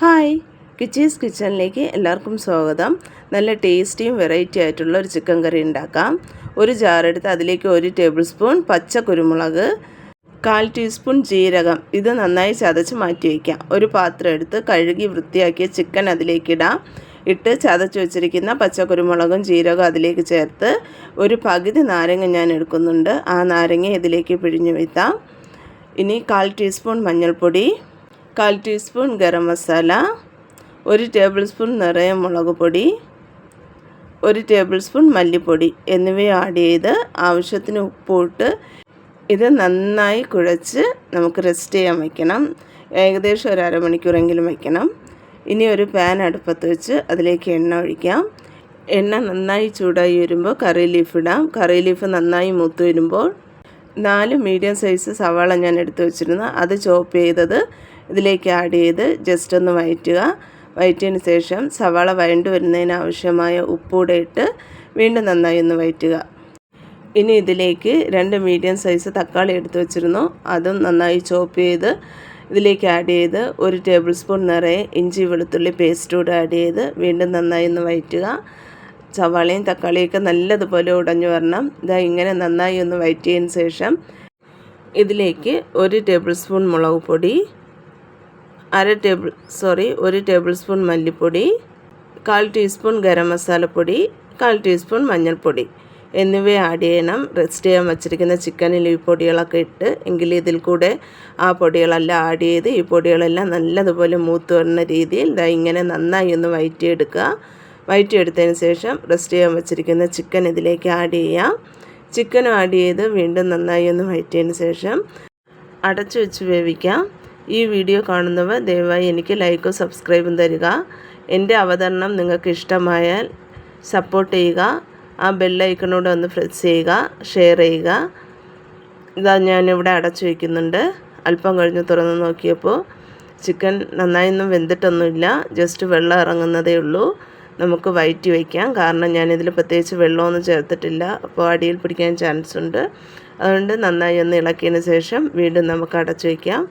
Hi. കിച്ചീസ് കിച്ചണിലേക്ക് എല്ലാവർക്കും സ്വാഗതം. നല്ല ടേസ്റ്റിയും വെറൈറ്റി ആയിട്ടുള്ള ഒരു ചിക്കൻ കറി ഉണ്ടാക്കാം. ഒരു ജാറെടുത്ത് അതിലേക്ക് ഒരു ടേബിൾ സ്പൂൺ പച്ച കുരുമുളക് കാൽ ടീസ്പൂൺ ജീരകം. ഇത് നന്നായി ചതച്ച് മാറ്റി വയ്ക്കാം. ഒരു പാത്രം എടുത്ത് കഴുകി വൃത്തിയാക്കിയ ചിക്കൻ അതിലേക്കിടാം ഇട്ട് ചതച്ച് വെച്ചിരിക്കുന്ന പച്ചക്കുരുമുളകും ജീരകം അതിലേക്ക് ചേർത്ത് ഒരു പകുതി നാരങ്ങ ഞാൻ എടുക്കുന്നുണ്ട്. ആ നാരങ്ങ ഇതിലേക്ക് പിഴിഞ്ഞു വെത്താം ഇനി കാൽ ടീസ്പൂൺ മഞ്ഞൾപ്പൊടി കാൽ ടീസ്പൂൺ ഗരം മസാല ഒരു ടേബിൾ സ്പൂൺ നിറയെ മുളക് പൊടി ഒരു ടേബിൾ സ്പൂൺ മല്ലിപ്പൊടി എന്നിവ ആഡ് ചെയ്ത് ആവശ്യത്തിന് ഉപ്പിട്ട് ഇത് നന്നായി കുഴച്ച് നമുക്ക് റെസ്റ്റ് ചെയ്യാൻ വയ്ക്കണം ഏകദേശം ഒരു അരമണിക്കൂറെങ്കിലും വയ്ക്കണം ഇനി ഒരു പാൻ അടുപ്പത്ത് വെച്ച് അതിലേക്ക് എണ്ണ ഒഴിക്കാം. എണ്ണ നന്നായി ചൂടായി വരുമ്പോൾ കറി ലീഫ് ഇടാം. കറി ലീഫ് നന്നായി മൂത്ത് വരുമ്പോൾ നാല് മീഡിയം സൈസ് സവാള ഞാൻ എടുത്തു വെച്ചിരുന്നു. അത് ചോപ്പ് ചെയ്തത് ഇതിലേക്ക് ആഡ് ചെയ്ത് ജസ്റ്റ് ഒന്ന് വയറ്റുക. വയറ്റിയതിന് ശേഷം സവാള വഴണ്ടു വരുന്നതിന് ആവശ്യമായ ഉപ്പൂടെ ഇട്ട് വീണ്ടും നന്നായി ഒന്ന് വയറ്റുക. ഇനി ഇതിലേക്ക് രണ്ട് മീഡിയം സൈസ് തക്കാളി എടുത്ത് വെച്ചിരുന്നു. അതും നന്നായി ചോപ്പ് ചെയ്ത് ഇതിലേക്ക് ആഡ് ചെയ്ത് ഒരു ടേബിൾ സ്പൂൺ നിറയെ ഇഞ്ചി വെളുത്തുള്ളി പേസ്റ്റ് കൂടെ ആഡ് ചെയ്ത് വീണ്ടും നന്നായി ഒന്ന് വയറ്റുക. സവാളയും തക്കാളിയൊക്കെ നല്ലതുപോലെ ഉടഞ്ഞു വരണം. ഇതാ ഇങ്ങനെ നന്നായി ഒന്ന് വയറ്റിയതിന് ശേഷം ഇതിലേക്ക് ഒരു ടേബിൾ സ്പൂൺ മുളക് പൊടി അര ടേബിൾ സോറി ഒരു ടേബിൾ സ്പൂൺ മല്ലിപ്പൊടി കാൽ ടീസ്പൂൺ ഗരം മസാലപ്പൊടി കാൽ ടീസ്പൂൺ മഞ്ഞൾപ്പൊടി. എന്നിവ ആഡ് ചെയ്യണം. റെസ്റ്റ് ചെയ്യാൻ വച്ചിരിക്കുന്ന ചിക്കനിൽ ഈ പൊടികളൊക്കെ ഇട്ട് എങ്കിൽ ഇതിൽ കൂടെ ആ പൊടികളെല്ലാം ആഡ് ചെയ്ത് ഈ പൊടികളെല്ലാം നല്ലതുപോലെ മൂത്ത് വരുന്ന രീതിയിൽ ഇതാ ഇങ്ങനെ നന്നായി ഒന്ന് വയറ്റിയെടുക്കുക. വയറ്റിയെടുത്തതിന് ശേഷം റെസ്റ്റ് ചെയ്യാൻ വച്ചിരിക്കുന്ന ചിക്കൻ ഇതിലേക്ക് ആഡ് ചെയ്യാം. ചിക്കൻ ആഡ് ചെയ്ത് വീണ്ടും നന്നായി ഒന്ന് വയറ്റിയതിന് ശേഷം അടച്ചു വെച്ച് വേവിക്കാം. ഈ വീഡിയോ കാണുന്നവർ ദയവായി എനിക്ക് ലൈക്കും സബ്സ്ക്രൈബും തരിക. എന്റെ അവതരണം നിങ്ങൾക്ക് ഇഷ്ടമായാൽ സപ്പോർട്ട് ചെയ്യുക. ആ ബെല്ലൈക്കണോട് ഒന്ന് പ്രസ് ചെയ്യുക ഷെയർ ചെയ്യുക. ഇതാ ഞാനിവിടെ അടച്ചു വയ്ക്കുന്നുണ്ട് അല്പം കഴിഞ്ഞ് തുറന്ന് നോക്കിയപ്പോൾ ചിക്കൻ നന്നായൊന്നും വെന്തിട്ടൊന്നുമില്ല. ജസ്റ്റ് വെള്ളം ഇറങ്ങുന്നതേ ഉള്ളൂ. നമുക്ക് വയറ്റി വയ്ക്കാം കാരണം ഞാനിതിൽ പ്രത്യേകിച്ച് വെള്ളമൊന്നും ചേർത്തിട്ടില്ല. അപ്പോൾ അടിയിൽ പിടിക്കാൻ ചാൻസ് ഉണ്ട്. അതുകൊണ്ട് നന്നായി ഒന്ന് ഇളക്കിയതിന് ശേഷം വീണ്ടും നമുക്ക് അടച്ചു വയ്ക്കാം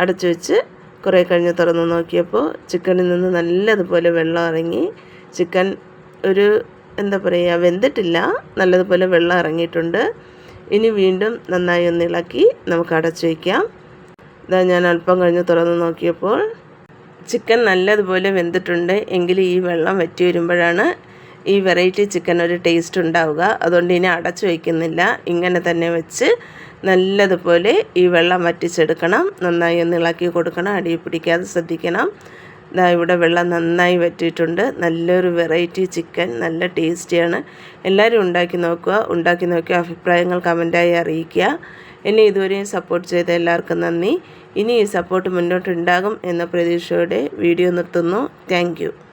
അടച്ചു വെച്ച് കുറേ കഴിഞ്ഞ് തുറന്ന് നോക്കിയപ്പോൾ ചിക്കനിൽ നിന്ന് നല്ലതുപോലെ വെള്ളം ഇറങ്ങി. ചിക്കൻ ഒരു എന്താ പറയുക വെന്തിട്ടില്ല. നല്ലതുപോലെ വെള്ളം ഇറങ്ങിയിട്ടുണ്ട്. ഇനി വീണ്ടും നന്നായി ഒന്ന് ഇളക്കി നമുക്ക് അടച്ചു വയ്ക്കാം ഇതാ ഞാൻ അല്പം കഴിഞ്ഞ് തുറന്ന് നോക്കിയപ്പോൾ ചിക്കൻ നല്ലതുപോലെ വെന്തിട്ടുണ്ട്. എങ്കിൽ ഈ വെള്ളം വറ്റി വരുമ്പോഴാണ് ഈ വെറൈറ്റി ചിക്കൻ ഒരു ടേസ്റ്റ് ഉണ്ടാവുക അതുകൊണ്ട് ഇനി അടച്ചു വയ്ക്കുന്നില്ല. ഇങ്ങനെ തന്നെ വെച്ച് നല്ലതുപോലെ ഈ വെള്ളം വറ്റിച്ചെടുക്കണം. നന്നായി ഒന്ന് ഇളക്കി കൊടുക്കണം. അടി പിടിക്കാതെ ശ്രദ്ധിക്കണം. ഇതാ ഇവിടെ വെള്ളം നന്നായി വറ്റിയിട്ടുണ്ട്. നല്ലൊരു വെറൈറ്റി ചിക്കൻ. നല്ല ടേസ്റ്റിയാണ്. എല്ലാവരും ഉണ്ടാക്കി നോക്കുക. ഉണ്ടാക്കി നോക്കിയ അഭിപ്രായങ്ങൾ കമന്റായി അറിയിക്കുക. എന്നെ ഇതുവരെയും സപ്പോർട്ട് ചെയ്ത എല്ലാവർക്കും നന്ദി. ഇനി ഈ സപ്പോർട്ട് മുന്നോട്ടുണ്ടാകും എന്ന പ്രതീക്ഷയോടെ വീഡിയോ നിർത്തുന്നു. താങ്ക്